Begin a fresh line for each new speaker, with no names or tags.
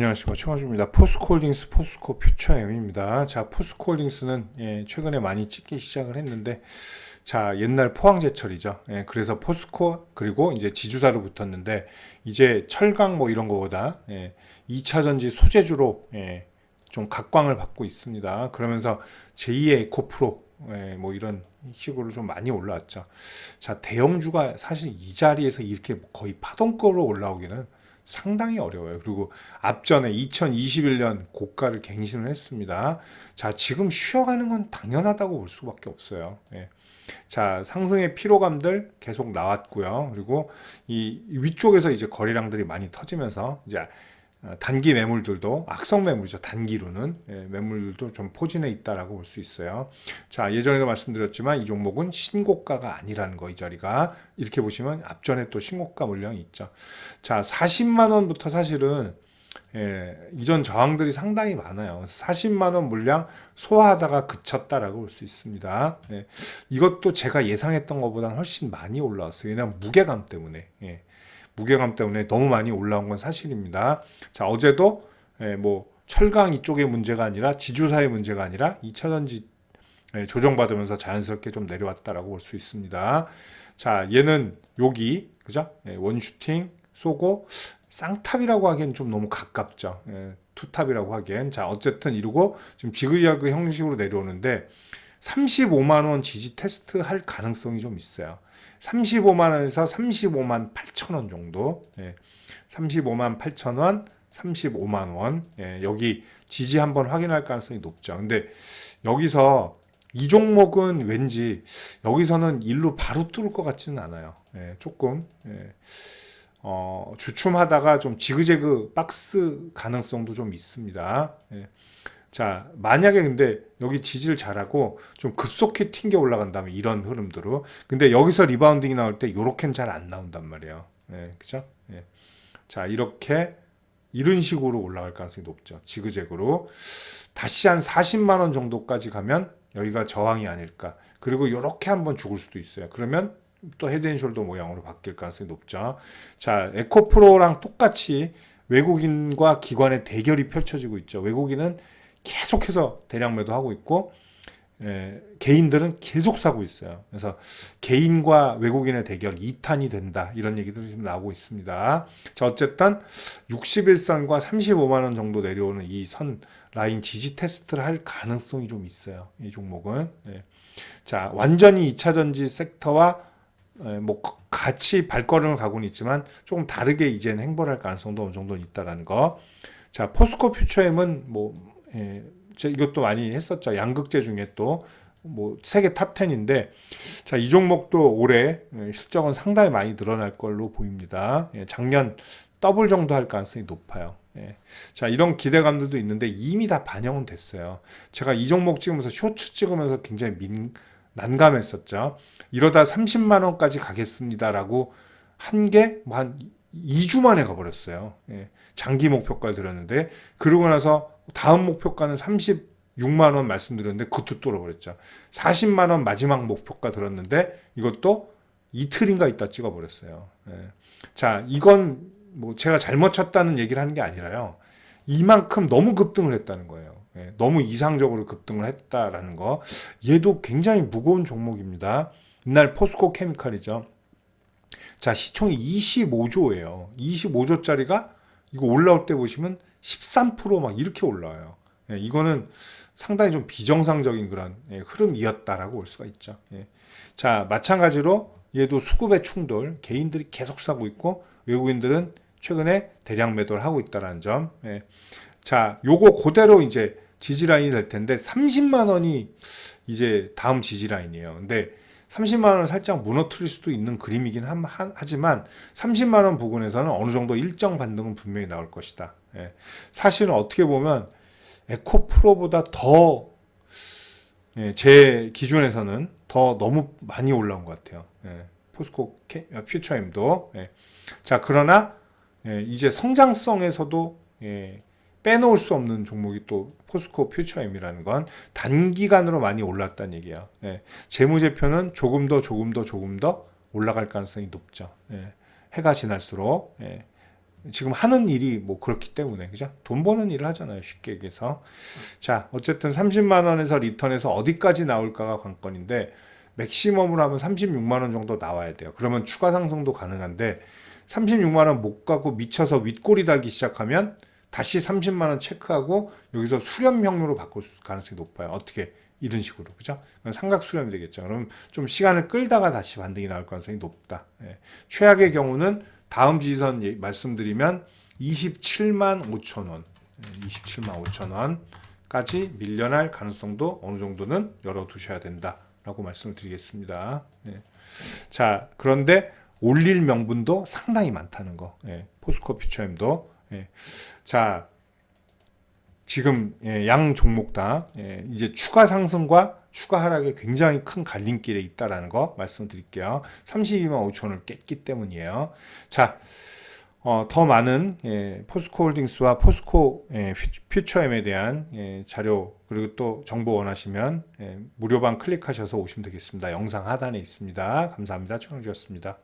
안녕하십니까 최원주입니다. 포스코홀딩스 포스코 퓨처엠입니다. 자 포스코홀딩스는 예, 최근에 많이 찍기 시작을 했는데 자 옛날 포항제철이죠. 예, 그래서 포스코 그리고 이제 지주사로 붙었는데 이제 철강 뭐 이런 거보다 예, 2차 전지 소재주로 예, 좀 각광을 받고 있습니다. 그러면서 제2의 에코프로 예, 뭐 이런 식으로 좀 많이 올라왔죠. 자 대형주가 사실 이 자리에서 이렇게 거의 파동급으로 올라오기는 상당히 어려워요. 그리고 앞전에 2021년 고가를 갱신을 했습니다. 자, 지금 쉬어가는 건 당연하다고 볼 수밖에 없어요. 예. 자, 상승의 피로감들 계속 나왔고요. 그리고 이 위쪽에서 이제 거래량들이 많이 터지면서 이제 어, 단기 매물들도 악성 매물이죠. 단기로는 예, 매물들도 좀 포진해 있다라고 볼 수 있어요. 자, 예전에도 말씀드렸지만 이 종목은 신고가가 아니라는 거 이 자리가 이렇게 보시면 앞전에 또 신고가 물량이 있죠. 자, 40만 원부터 사실은 예, 이전 저항들이 상당히 많아요. 40만 원 물량 소화하다가 그쳤다라고 볼 수 있습니다. 예, 이것도 제가 예상했던 것보다 훨씬 많이 올라왔어요. 왜냐하면 무게감 때문에. 예, 무게감 때문에 너무 많이 올라온 건 사실입니다. 자, 어제도 예, 뭐 철강 이쪽의 문제가 아니라 지주사의 문제가 아니라 2차전지 예, 조정받으면서 자연스럽게 좀 내려왔다라고 볼 수 있습니다. 자, 얘는 여기 그죠? 예, 원슈팅 쏘고 쌍탑이라고 하기엔 좀 너무 가깝죠. 예, 투탑이라고 하기엔 자 어쨌든 이러고 지금 지그재그 형식으로 내려오는데 35만 원 지지 테스트 할 가능성이 좀 있어요. 35만 원에서 35만 8천 원 정도. 예, 35만 8천 원, 35만 원. 예, 여기 지지 한번 확인할 가능성이 높죠. 근데 여기서 이 종목은 왠지 여기서는 일로 바로 뚫을 것 같지는 않아요. 예, 조금 예, 어, 주춤하다가 좀 지그재그 박스 가능성도 좀 있습니다. 예. 자, 만약에 근데 여기 지지를 잘하고 좀 급속히 튕겨 올라간다면 이런 흐름들로. 근데 여기서 리바운딩이 나올 때 요렇게는 잘 안 나온단 말이에요. 예, 그죠? 예. 자, 이렇게 이런 식으로 올라갈 가능성이 높죠. 지그재그로. 다시 한 40만 원 정도까지 가면 여기가 저항이 아닐까. 그리고 요렇게 한번 죽을 수도 있어요. 그러면 또 헤드앤숄더 모양으로 바뀔 가능성이 높죠. 자, 에코프로랑 똑같이 외국인과 기관의 대결이 펼쳐지고 있죠. 외국인은 계속해서 대량 매도하고 있고 에, 개인들은 계속 사고 있어요. 그래서 개인과 외국인의 대결 2탄이 된다 이런 얘기들이 지금 나오고 있습니다. 자 어쨌든 61선과 35만 원 정도 내려오는 이 선 라인 지지 테스트를 할 가능성이 좀 있어요. 이 종목은 예. 자 완전히 2차 전지 섹터와 에, 뭐 같이 발걸음을 가고는 있지만 조금 다르게 이제는 행보를 할 가능성도 어느 정도 있다라는 거. 자 포스코 퓨처엠은 뭐 예, 제 이것도 많이 했었죠. 양극재 중에 또 뭐 세계 탑 10인데 자, 이 종목도 올해 예, 실적은 상당히 많이 늘어날 걸로 보입니다. 예, 작년 더블 정도 할 가능성이 높아요. 예. 자, 이런 기대감들도 있는데 이미 다 반영은 됐어요. 제가 이 종목 찍으면서 쇼츠 찍으면서 굉장히 민, 난감했었죠. 이러다 30만 원까지 가겠습니다라고 한 게 뭐한 2주 만에 가버렸어요. 예. 장기 목표가를 들었는데 그러고 나서 다음 목표가는 36만 원 말씀드렸는데 그것도 뚫어버렸죠. 40만 원 마지막 목표가 들었는데 이것도 이틀인가 있다 찍어버렸어요. 예. 자, 이건 뭐 제가 잘못 쳤다는 얘기를 하는 게 아니라요. 이만큼 너무 급등을 했다는 거예요. 예, 너무 이상적으로 급등을 했다라는 거. 얘도 굉장히 무거운 종목입니다. 이날 포스코 케미칼이죠. 자, 시총이 25조예요. 25조짜리가 이거 올라올 때 보시면 13%막 이렇게 올라와요. 예, 이거는 상당히 좀 비정상적인 그런 예, 흐름이었다라고 볼 수가 있죠. 예. 자, 마찬가지로 얘도 수급의 충돌, 개인들이 계속 사고 있고 외국인들은 최근에 대량 매도를 하고 있다는 점. 예. 자, 요거 그대로 이제 지지 라인이 될 텐데 30만 원이 이제 다음 지지 라인이에요. 근데 30만 원을 살짝 무너뜨릴 수도 있는 그림이긴 함- 하- 하지만 30만 원 부근에서는 어느 정도 일정 반등은 분명히 나올 것이다. 예. 사실은 어떻게 보면 에코 프로보다 더 예, 제 기준에서는 더 너무 많이 올라온 것 같아요. 예, 포스코 케- 어, 퓨처엠도 예. 자 그러나 예, 이제 성장성에서도 예, 빼놓을 수 없는 종목이 또 포스코 퓨처엠이라는 건 단기간으로 많이 올랐다는 얘기야. 예, 재무제표는 조금 더 조금 더 조금 더 올라갈 가능성이 높죠. 예, 해가 지날수록 예, 지금 하는 일이 뭐 그렇기 때문에 그죠? 돈 버는 일을 하잖아요. 쉽게 얘기해서. 자, 어쨌든 30만 원에서 리턴에서 어디까지 나올까가 관건인데 맥시멈으로 하면 36만 원 정도 나와야 돼요. 그러면 추가 상승도 가능한데 36만 원 못 가고 미쳐서 윗꼬리 달기 시작하면 다시 30만 원 체크하고 여기서 수렴형으로 바꿀 수- 가능성이 높아요. 어떻게 이런 식으로 그죠? 삼각 수렴이 되겠죠. 그럼 좀 시간을 끌다가 다시 반등이 나올 가능성이 높다. 예. 최악의 경우는 다음 지지선 예- 말씀드리면 27만 5천 원, 예, 27만 5천 원까지 밀려날 가능성도 어느 정도는 열어두셔야 된다라고 말씀을 드리겠습니다. 예. 자, 그런데 올릴 명분도 상당히 많다는 거. 예, 포스코 퓨처엠도. 예. 자, 지금 예, 양 종목 다 예, 이제 추가 상승과 추가 하락에 굉장히 큰 갈림길에 있다라는 거 말씀드릴게요. 32만 5천 원을 깼기 때문이에요. 자, 어, 더 많은 예, 포스코 홀딩스와 포스코 예, 퓨- 퓨처엠에 대한 예, 자료 그리고 또 정보 원하시면 예, 무료방 클릭하셔서 오시면 되겠습니다. 영상 하단에 있습니다. 감사합니다. 청해 주셨습니다.